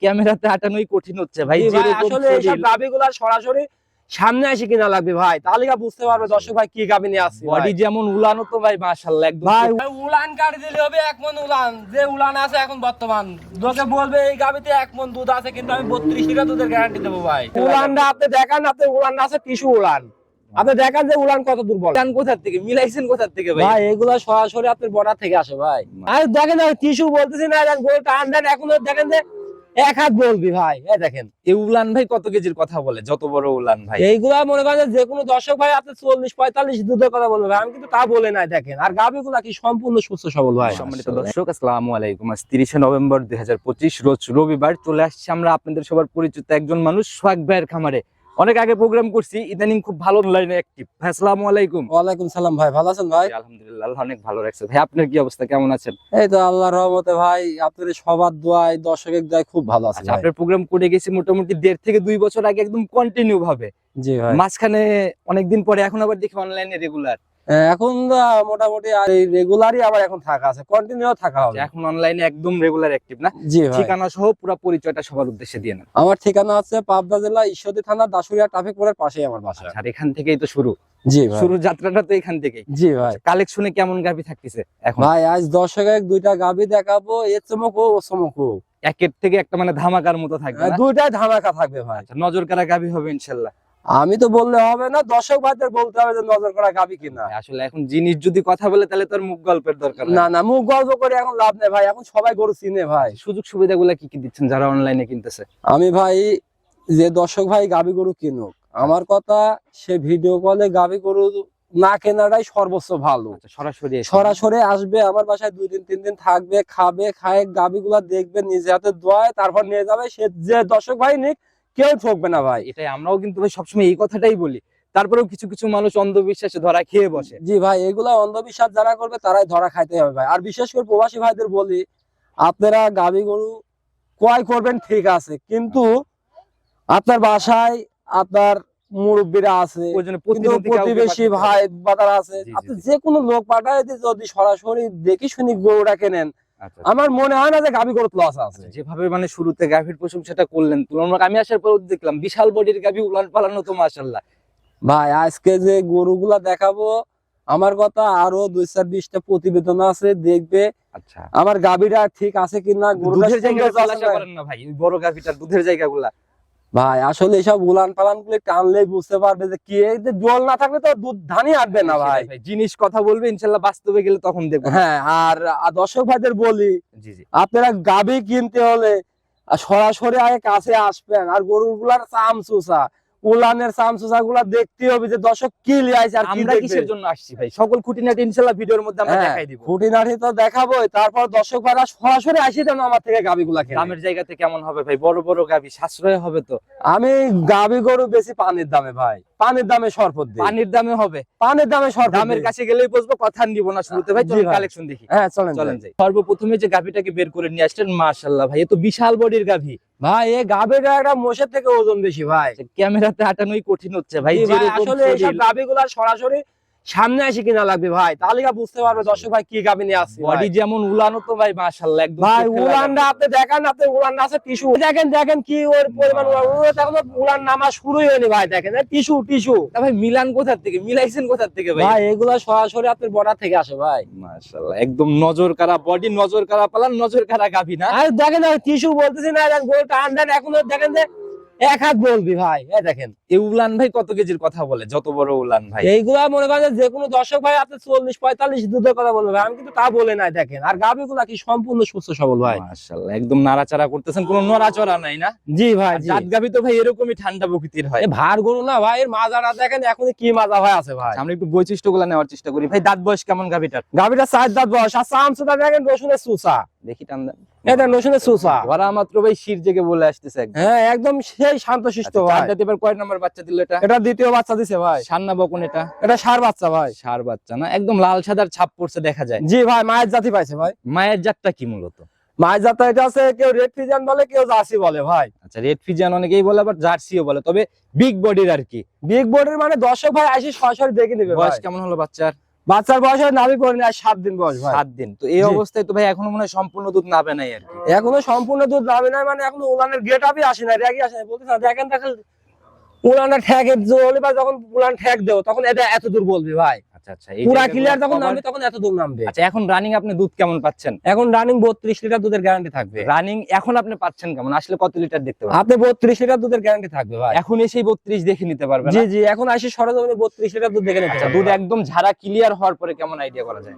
ক্যামেরাতে আটানোই কঠিন হচ্ছে ভাই আসলে এইসব গাবিগুলা সরাসরি সামনে এসে কিনা লাগবে ভাই তাহলে বুঝতে পারবে দর্শক ভাই কি গাবি নিয়ে আসছে বডি যেমন উলানো তো ভাই মাশাআল্লাহ একদম ভাই উলান কাটি দিলে হবে এক মন উলান যে উলান আছে এখন বর্তমান। লোকে বলবে এই গাবিতে এক মন দুধ আছে কিন্তু আমি বত্রিশ লিটার দুধের গ্যারান্টি দেবো ভাই। উলানটা আপনি দেখান আপনি উলান আছে টিস্যু উলান। আপনি দেখান যে উলান কত দূর বলে উলান কোথা থেকে? মিলাইছেন কোথা থেকে ভাই? ভাই এগুলো সরাসরি আপনার বর্ডার থেকে আসে ভাই। আর দেখেন টিস্যু বলতেছি না গোল টান দেন এখন দেখেন যে এক হাত বলবি ভাই এই দেখেন এই উলান ভাই কত কেজির কথা বলে যত বড় উলান ভাই। এইগুলা মনে করেন যে কোনো দর্শক ভাই আপনি চল্লিশ পঁয়তাল্লিশ দুধের কথা বলবে ভাই আমি কিন্তু তা বলে নাই দেখেন। আর গাবিগুলা কি সম্পূর্ণ সুস্থ সবল ভাই? সম্মানিত দর্শক আসসালামু আলাইকুম। আজ তিরিশে নভেম্বর দুই হাজার পঁচিশ রোজ রবিবার চলে আসছি আমরা আপনাদের সবার পরিচিত একজন মানুষ সোহাগ ভাইয়ের খামারে। অনেক আগে প্রোগ্রাম করছি ইদানিং খুব ভালো লাইনে অ্যাক্টিভ ভাই আসসালামু আলাইকুম। ওয়ালাইকুম সালাম ভাই ভালো আছেন ভাই? আলহামদুলিল্লাহ আল্লাহ অনেক ভালো রাখছে। ভাই আপনার কি অবস্থা? কেমন আছেন? এই তো আল্লাহর রহমতে ভাই আপনার সবার দোয়ায় দর্শকের দোয়ায় খুব ভালো আছে আচ্ছা আপনার প্রোগ্রাম করে গেছি মোটামুটি দেড় থেকে দুই বছর আগে একদম কন্টিনিউ ভাবে। জি ভাই। মাঝখানে অনেকদিন পরে এখন আবার দেখি অনলাইনে রেগুলার এখন মোটামুটি আর এই রেগুলারই আবার এখন থাকা আছে কন্টিনিউ থাকা হবে। এখন অনলাইনে একদম রেগুলার অ্যাক্টিভ না? জি ঠিকানা সহ পুরো পরিচয়টা সবার উদ্দেশ্যে দিয়ে নেন। আমার ঠিকানা আছে পাবনা জেলা ঈশ্বরদী থানা দাসুরিয়া ট্রাফিক মোড়ের পাশেই আমার বাসা। আর এখান থেকেই তো শুরু। জি ভাই। শুরু যাত্রাটা তো এখান থেকেই। জি ভাই। কালেকশনে কেমন গাভি থাকতেছে এখন? ভাই আজ দর্শক এক দুইটা গাবি দেখাবো এ চমক ও চমক ও। একের থেকে একটা মানে ধামাকার মতো থাকবে না? দুইটাই ধামাকা থাকবে ভাই। আচ্ছা, নজর কারা গাভি হবে ইনশাল্লাহ। আমি তো বললে হবে না দর্শক ভাইদের বলতে হবে যে নজর করা গাবি কিনা। আসলে এখন জিনিস যদি কথা বলে তাহলে তোর মুখ গল্পের দরকার না না মুখ গল্প করে এখন লাভ নেই ভাই এখন সবাই গরু চিনে ভাই। সুযোগ সুবিধাগুলো কি কি দিচ্ছেন যারা অনলাইনে কিনতেছে? আমি ভাই যে দর্শক ভাই গাবি গরু কিনুক আমার কথা সে ভিডিও কলে গাবি গরু না কেনাটাই সর্বোচ্চ ভালো। আচ্ছা, সরাসরি সরাসরি আসবে আমার বাসায় দুই দিন তিন দিন থাকবে খাবে খায় গাবি গুলা দেখবে নিজে হাতে দোয়ায় তারপর নিয়ে যাবে সে যে দর্শক ভাই নিক কেউ ঠকবে না ভাই। এটাই আমরাও কিন্তু ভাই সবসময় এই কথাটাই বলি। তারপরেও কিছু কিছু মানুষ অন্ধবিশ্বাসে ধরা খেয়ে বসে। জি ভাই এগুলা অন্ধবিশ্বাস যারা করবে তারাই ধরা খাইতে হবে ভাই। আর বিশেষ করে প্রবাসী ভাইদের বলি আপনারা গাবি গরু ক্রয় করবেন ঠিক আছে কিন্তু আপনার বাসায় আপনার মুরব্বীরা আছে প্রতিবেশী ভাই বাতার আছে আপনি যে কোনো লোক পাঠায় যদি সরাসরি দেখি শুনি গরুটা কেনেন আমার মনে হয় না যে গাভী গরু লস আছে। যেভাবে মানে শুরুতে গাভীর প্রশংসাটা করলেন তুলনামূলক আমি আসার পর দেখলাম বিশাল বডির গাভী উলান পালানো তো মাশাল্লাহ ভাই আজকে যে গরুগুলা দেখাবো আমার কথা আরও দুই চার বিশটা প্রতিবেদন আছে দেখবে আচ্ছা। আমার গাভীটা ঠিক আছে কিনা গরুটা দুধের জায়গা ভাই। না ভাই ওই বড় গাভীটার দুধের জায়গাগুলা। ভাই আসলে এসব উলান পালানগুলো টানলেই বুঝতে পারবে যে কি জল না থাকলে তো দুধ ধানই আসবে না ভাই। জিনিস কথা বলবে ইনশাল্লাহ বাস্তবে গেলে তখন দেখব। হ্যাঁ আর দর্শক ভাইদের বলি জি জি। আপনারা গাবি কিনতে হলে সরাসরি আগে কাছে আসবেন আর গরুগুলার চাম চুষা উলানের চুষা গুলা দেখতে হবে যে দর্শক কি লিয়াইছে আর আমরা কিসের জন্য আসছি ভাই? সকল খুঁটিনাটি ভিডিওর মধ্যে আমরা হ্যাঁ, দেখাই দিব। খুঁটিনাটি তো দেখাবোই তারপর দর্শক ভাইরা সরাসরি আসি যেন আমার থেকে গাবি গুলা কেনে দামের জায়গাতে কেমন হবে ভাই? বড় বড় গাভী সাশ্রয় হবে তো? আমি গাবি গরু বেশি পানির দামে ভাই। পানির দামে সরপত দিই। পানির দামে হবে? পানির দামে সরপত দামের কাছে গেলেই বসবো কথা নিব না শুরুতে। ভাই জি চলুন ভাই। কালেকশন দেখি। হ্যাঁ চলেন চলেন যাই। সর্বপ্রথমে যে গাভীটাকে বের করে নিয়ে আসলেন মাশাল্লাহ ভাই এ তো বিশাল বডির গাভী ভাই এই গাবিটা একটা মোষের থেকে ওজন বেশি ভাই। ক্যামেরাতে আটানোই কঠিন হচ্ছে ভাই আসলে এইসব শরীর, গাবি গুলা সরাসরি সামনে এসে কিনা লাগবে ভাই? তাহলে বুঝতে পারবে দর্শক ভাই কি গাবি নিয়ে আসছে বডি যেমন উলানো তো ভাই মাশাল্লাহ একদম ভাই উলানটা আপনি দেখেন আপনি উলানটা আছে টিস্যু। দেখেন দেখেন কি ওর পরিমাণ উলান। এখন উলান নামা শুরুই হয়নি ভাই দেখেন। Tissue tissue. ভাই মিলান কোথা থেকে? মিলাইছেন কোথা থেকে ভাই? ভাই এগুলা সরাসরি আপনার বর্ডার থেকে আসে ভাই। মাশাল্লাহ একদম নজর কারা বডি নজর কারা পালান নজর কারা গাভী না? আর দেখেন দেখেন টিস্যু বলতেছি না দেখেন টান দেন এখন দেখেন যে এক হাত বলবি ভাই এই দেখেন এই উলান ভাই কত কেজির কথা বলে যত বড় উলান ভাই। এইগুলা মনে করেন যে কোনো দর্শক ভাই আপনি চল্লিশ পঁয়তাল্লিশ দুধের কথা বলবে আমি কিন্তু তা বলে নাই দেখেন। আর গাভি গুলা কি সম্পূর্ণ সুস্থ সবল ভাই। মাশাল্লাহ একদম নাড়াচাড়া করতেছেন কোনো নড়াচড়া নাই না? জি ভাই জাত গাভী তো ভাই এরকমই ঠান্ডা প্রকৃতির হয়। ভার গরু না ভাই এর মাজাটা দেখেন এখন কি মাজা হয়ে আছে ভাই। আমরা একটু বৈশিষ্ট্যগুলো নেওয়ার চেষ্টা করি। ভাই দাঁত বয়স কেমন গাভীটার? গাভিটা চার দাঁত বয়স আর চামচুটা দেখেন রসুনের সুসা দেখি টান এটা রসুনের সুসা ওরা মাত্র ভাই শির জেগে বলে আসতেছে হ্যাঁ একদম সেই শান্ত শিষ্ট ভাই চার দাঁত এবার কয় নম্বর বাচ্চা দিল এটা? এটা দ্বিতীয় বাচ্চা দিছে ভাই। সান্না বকন এটা? এটা সার বাচ্চা ভাই। সার বাচ্চা না একদম লাল সাদার ছাপ পড়ছে দেখা যায়। জি ভাই মায়ের জাতি পাইছে ভাই। মায়ের জাতটা কি মূলত? মায়ের জাতটা এটা আছে কেউ রেড ফিজান বলে কেউ জার্সি বলে ভাই। আচ্ছা রেড ফিজিয়ান অনেকেই বলে আবার জার্সিও বলে। তবে বিগ বডির আর কি। বিগ বোর্ডের মানে দর্শক ভাই আসি সরাসরি দেখে নেবে বয়স কেমন হলো বাচ্চার? বাচ্চার বয়স হয় নাভি পড়ে না সাত দিন বয়স ভাই। সাত দিন। তো এই অবস্থায় তো ভাই এখনও মনে হয় সম্পূর্ণ দুধ নাবে নাই আর এখনও সম্পূর্ণ দুধ নামে নাই মানে এখনও উলানের গেট আপই আসে না র্যাগই আসে না বলতে দেখেন দেখেন উলানের ঠ্যাক জলে বা যখন উলান ঠ্যাক দেবো তখন এটা এত দূর বলবে ভাই। আচ্ছা আচ্ছা পুরা ক্লিয়ার যখন নামবে তখন এত দূর নামবে। আচ্ছা এখন রানিং আপনি দুধ কেমন পাচ্ছেন? এখন রানিং বত্রিশ লিটার দুধের গ্যারান্টি থাকবে। রানিং এখন আপনি পাচ্ছেন কেমন? আসলে কত লিটার দেখতে পাবেন আপনি বত্রিশ লিটার দুধের গ্যারান্টি থাকবে ভাই। এখন এসে বত্রিশ দেখে নিতে পারবেন জি জি এখন আসি সরজমিনে বত্রিশ লিটার দুধ দেখে নিতে দুধ একদম ঝাড়া ক্লিয়ার হওয়ার পরে কেমন আইডিয়া করা যায়?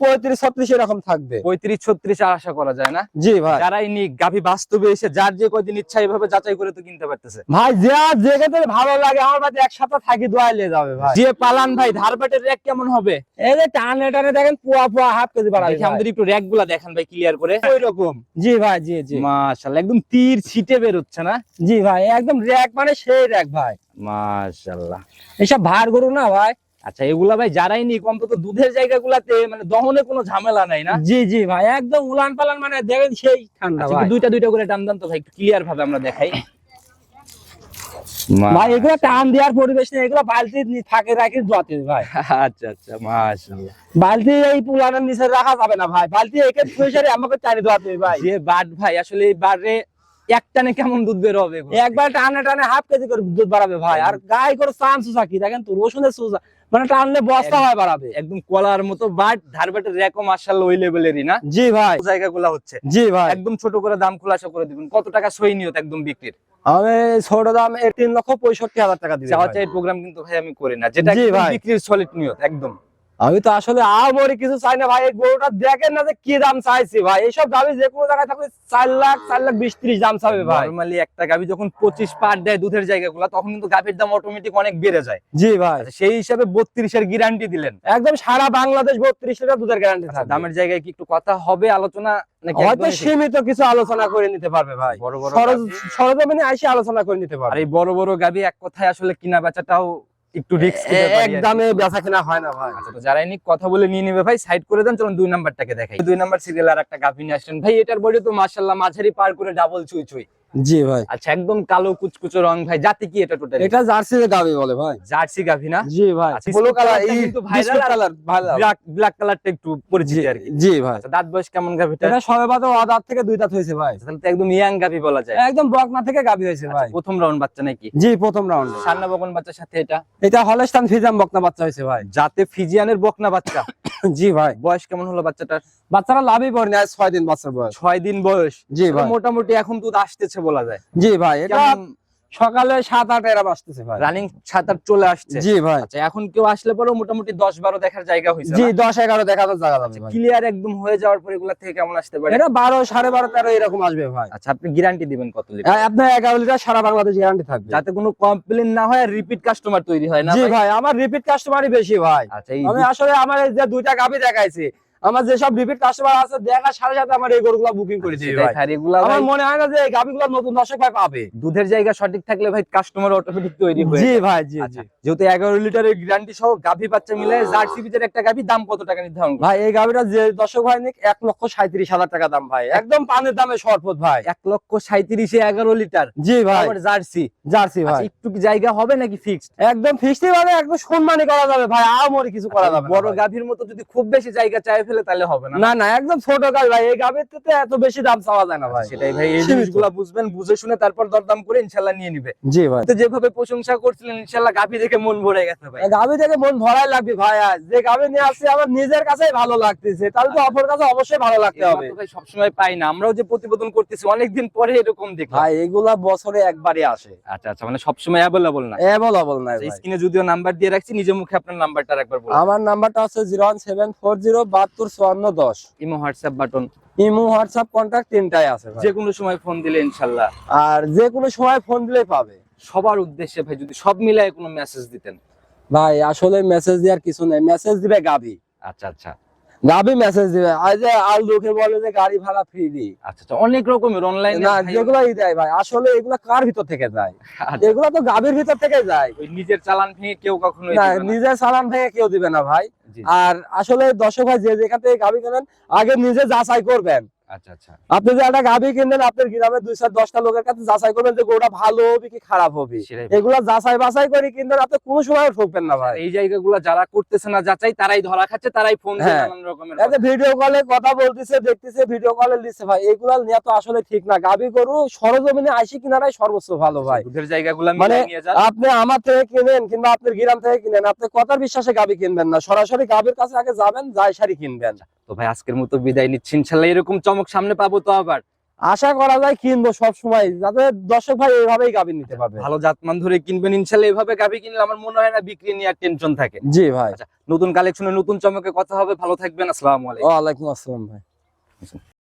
পঁয়ত্রিশ ছত্রিশ এরকম থাকবে। পঁয়ত্রিশ ছত্রিশ আশা করা যায় না। জি ভাই। যারাই নি গাভী বাস্তবে এসে যার যে কদিন ইচ্ছা এইভাবে যাচাই করে তো কিনতে পারতেছে। ভাই যা যেখানে ভালো লাগে আমার বাড়িতে এক সপ্তাহ থাকি দোয়াই নিয়ে যাবে ভাই। যে পালান ভাই ধারবাটের র্যাক কেমন হবে? এই যে টানে টানে দেখেন পুয়া পুয়া হাফ কেজি বাড়াবে আমাদের একটু র্যাকগুলা দেখান ভাই ক্লিয়ার করে। ওই রকম জি ভাই জি জি। মাশাআল্লাহ একদম তীর ছিটে বের হচ্ছে না? জি ভাই একদম র্যাক মানে সেই র্যাক ভাই। মাশাআল্লাহ এসব ভার গরু না ভাই। আচ্ছা এগুলা ভাই যারাই নিক অন্তত দুধের জায়গাগুলাতে মানে দহনে কোনো ঝামেলা নাই না? জি জি ভাই একদম উলান পালান মানে দেখেন সেই ঠান্ডা আচ্ছা, ভাই। দুইটা দুইটা করে টান দেন তো ভাই ক্লিয়ার ভাবে আমরা দেখাই। ভাই এগুলো টান দেওয়ার পরিবেশ নেই এগুলো বালতি থাকে রাখি জতে ভাই। আচ্ছা আচ্ছা মাশাআল্লাহ। বালতি এই পুলানের নিচে রাখা যাবে না ভাই বালতি একে আমাকে চারি ভাই। যে বাট ভাই আসলে এই বারে একটানে কেমন দুধ বের হবে? একবার টানে টানে হাফ কেজি করে দুধ বাড়াবে ভাই আর গায়ে করে চান সুসা কি দেখেন তো রসুনের সুসা মানে টানলে বস্তা হয় বাড়াবে। একদম কলার মতো বাট ধারবাটের রেকম মাশাআল্লাহ ওই লেভেলেরই না? জি ভাই। জায়গাগুলো হচ্ছে। জি ভাই। একদম ছোট করে দাম খোলাসা করে দিবেন। কত টাকা সই নিয়ত একদম বিক্রির? আমি ছোট দাম তিন লক্ষ পঁয়ষট্টি হাজার টাকা দিবে চাওয়া চাই প্রোগ্রাম কিন্তু ভাই আমি করি না। যেটা। বিক্রির সলিড নিয়ত একদম। আমি তো আসলে আমরি কিছু চাই না ভাই এই গরুটা দেখেন না যে কি দাম চাইছি ভাই। এইসব দাবি যে কোনো জায়গায় থাকলে চার লাখ চার লাখ বিশ ত্রিশ দাম চাবে ভাই। নরমালি একটা গাভী যখন পঁচিশ পার দেয় দুধের জায়গাগুলো তখন কিন্তু গাভীর দাম অটোমেটিক অনেক বেড়ে যায়। জি ভাই। আচ্ছা, সেই হিসাবে বত্রিশের গ্যারান্টি দিলেন। একদম সারা বাংলাদেশ বত্রিশ লিটার দুধের গ্যারান্টি থাকে দামের জায়গায় কি একটু কথা হবে আলোচনা হয়তো সীমিত কিছু আলোচনা করে নিতে পারবে ভাই। বড় বড় সরজ- গাভী। সরজমিনে এসে আলোচনা করে নিতে আর পারবে এই বড় বড় গাভী এক কথায় আসলে কিনা বেচাটাও একটু রিস্ক একদমে বেচা কেনা হয় না ভাই। আচ্ছা তো যারা নিক কথা বলে নিয়ে নেবে ভাই সাইড করে দেন চলুন দুই নাম্বারটাকে দেখাই। দুই নাম্বার সিরিয়াল আর একটা গাভী নিয়ে আসছেন ভাই এটার বডি তো মাশাআল্লাহ মাঝারি পার করে ডাবল চুই চুই। জি ভাই। আচ্ছা একদম কালো কুচকুচো রং ভাই জাতি কি এটা টোটাল এটা জার্সি গাবি বলে ভাই। জার্সি গাভী না? জি ভাই আচ্ছা, ব্লু কালার এই কিন্তু viral কালার ব্ল্যাক ব্ল্যাক কালারটা একটু পরিচিত আর কি। জি ভাই। আচ্ছা দাঁত বয়স কেমন গাভীটা? এটা সবে বাদে অদাত থেকে দুই দাঁত হয়েছে ভাই। তাহলে তো একদম ইয়াং গাভী বলা যায়। একদম বকনা থেকে গাবি হয়েছে আচ্ছা, ভাই। প্রথম রাউন্ড বাচ্চা নাকি? জি প্রথম রাউন্ড সান্না বকন বাচ্চার সাথে এটা? এটা হলস্টান ফিজাম বকনা বাচ্চা হয়েছে ভাই। যাতে ফিজিয়ানের বকনা বাচ্চা। জি ভাই। বয়স কেমন হলো বাচ্চাটার? বাচ্চারা লাভই পড়েনি আজ ছয় দিন বাচ্চার বয়স। ছয় দিন বয়স। জি ভাই। মোটামুটি এখন দুধ আসতেছে বলা যায়। জি ভাই এটা সকালে সাত আট এরা আসতেছে ভাই। রানিং সাত আট চলে আসছে। জি ভাই। আচ্ছা এখন কেউ আসলে পরেও মোটামুটি দশ বারো দেখার জায়গা হয়েছে জি দশ এগারো দেখা তো জায়গা যাবে ক্লিয়ার একদম হয়ে যাওয়ার পর এগুলা থেকে কেমন আসতে পারে? এটা বারো সাড়ে বারো তেরো এরকম আসবে ভাই। আচ্ছা আপনি গ্যারান্টি দিবেন কত লিটার? আপনার এগারো লিটার সারা বাংলাদেশ গ্যারান্টি থাকবে। যাতে কোনো কমপ্লেন না হয় রিপিট কাস্টমার তৈরি হয় না জি ভাই? আমার রিপিট কাস্টমারই বেশি ভাই। আচ্ছা আমি আসলে আমার এই যে দুইটা গাবি দেখাইছি আমার যেসব রিপিট কাস্টমার আছে দেখার সাথে সাথে আমার এই গরুগুলা বুকিং করে দিই ভাই। আর এগুলা আমার মনে হয় না যে এই গাবিগুলো নতুন দর্শক ভাই পাবে। দুধের জায়গা সঠিক থাকলে ভাই কাস্টমার অটোমেটিক তৈরি হয়ে জি যায়। ভাই জি আচ্ছা জি। যেহেতু এগারো লিটারের গ্যারান্টি সহ গাভী বাচ্চা মিলে জার্সি বিটের একটা গাভী দাম কত টাকা নির্ধারণ ভাই এই গাবিটা যে দর্শক ভাই নিক এক লক্ষ সাঁত্রিশ হাজার টাকা দাম ভাই। একদম পানের দামে শরপত ভাই। এক লক্ষ সাঁত্রিশে এগারো লিটার। জি ভাই। জার্সি। জার্সি ভাই। আচ্ছা, একটু কি জায়গা হবে নাকি ফিক্সড একদম ফিস্টি ভাবে একদম সম্মানই করা যাবে ভাই আমরি কিছু করা যাবে বড়। গাভীর মতো যদি খুব বেশি জায়গা চাই ফেলে তাহলে হবে না। না না একদম ছোট গাবি ভাই এই গাবির তো এত বেশি দাম চাওয়া যায় না ভাই। সেটাই ভাই এই জিনিসগুলো বুঝবেন বুঝে শুনে তারপর দরদাম করে ইনশাল্লাহ নিয়ে নিবে। জি ভাই। তো যেভাবে প্রশংসা করছিলেন ইনশাল্লাহ গাভী দেখে মন ভরে গেছে ভাই। গাবি থেকে মন ভরাই লাগবে ভাই আজ যে গাবি নিয়ে আসছে আমার নিজের কাছেই ভালো লাগতেছে তাহলে তো অপর কাছে অবশ্যই ভালো লাগতে হবে। তো ভাই সবসময় পাই না আমরাও যে প্রতিবেদন করতেছি অনেকদিন পরে এরকম দেখি ভাই এগুলা বছরে একবারই আসে। আচ্ছা আচ্ছা মানে সবসময় অ্যাভেলেবল না। অ্যাভেলেবল না ভাই। স্ক্রিনে যদিও নাম্বার দিয়ে রাখছি নিজের মুখে আপনার নাম্বারটা একবার বলুন। আমার নাম্বারটা হচ্ছে zero one seven four zero বাহাত্তর চুয়ান্ন দশ। Imo WhatsApp button imo WhatsApp contact তিনটাই আছে। যে কোনো সময় ফোন দিলে ইনশাল্লাহ। আর যে কোনো সময় ফোন দিলেই পাবে। সবার উদ্দেশ্যে ভাই যদি সব মিলায় কোনো মেসেজ দিতেন। ভাই আসলে মেসেজ দেওয়ার কিছু নেই। মেসেজ দিবে গাবি আচ্ছা আচ্ছা। গাবি মেসেজ দিবে। যে আল দুঃখে বলে যে গাড়ি ভাড়া ফ্রি দি আচ্ছা আচ্ছা অনেক রকমের অনলাইন না যেগুলো দেয় ভাই। আসলে এগুলা কার ভিতর থেকে যায়? এগুলা তো গাবির ভিতর থেকে যায়। ওই নিজের চালান ভেঙে কেউ কখনো না নিজের চালান ভেঙে কেউ দিবে না ভাই। আর আসলে দর্শক ভাই যে যেখান থেকে গাবি কেনেন আগে নিজে যাচাই করবেন। আচ্ছা আচ্ছা আপনি যে একটা গাভী কিনবেন আপনার গ্রামের দুই চার দশটা লোকের কাছে যাচাই করবেন যে গরুটা ভালো হবে কি খারাপ হবে। এগুলা যাচাই বাছাই করে কিনবেন আপনি কোনো সময় ঠকবেন না ভাই। এই জায়গাগুলো যারা করতেছে না যাচাই তারাই ধরা খাচ্ছে তারাই ফোন হ্যাঁ। নানান রকমের ভিডিও কলে কথা। বলতেছে দেখতেছে ভিডিও কলে লিখছে ভাই এগুলা নিয়ে তো আসলে ঠিক না। গাভী গরু সরজমিনে আইসি কিনারাই সর্বোচ্চ ভালো ভাই। দুধের জায়গাগুলো মানে আপনি আমার থেকে কিনেন কিংবা আপনার গ্রাম থেকে কিনেন আপনি কথার বিশ্বাসে গাভী কিনবেন না। সরাসরি গাভীর কাছে আগে যাবেন যাই সারি কিনবেন। তো ভাই আজকের মতো বিদায় নিচ্ছি। ইনশাল্লাহ এরকম চমক সামনে পাবো তো আবার। আশা করা যায় কিনবো সব সময় যাতে দর্শক ভাই এইভাবেই গাভী নিতে পারবে। ভালো জাতমান ধরে কিনবেন ইনশাল্লাহ এইভাবে গাবি কিনলে আমার মনে হয় না বিক্রি নিয়ে টেনশন থাকে। জি ভাই। নতুন কালেকশনে নতুন চমকে কথা হবে ভালো থাকবেন আসসালামু আলাইকুম। ওয়ালাইকুম আসসালাম ভাই।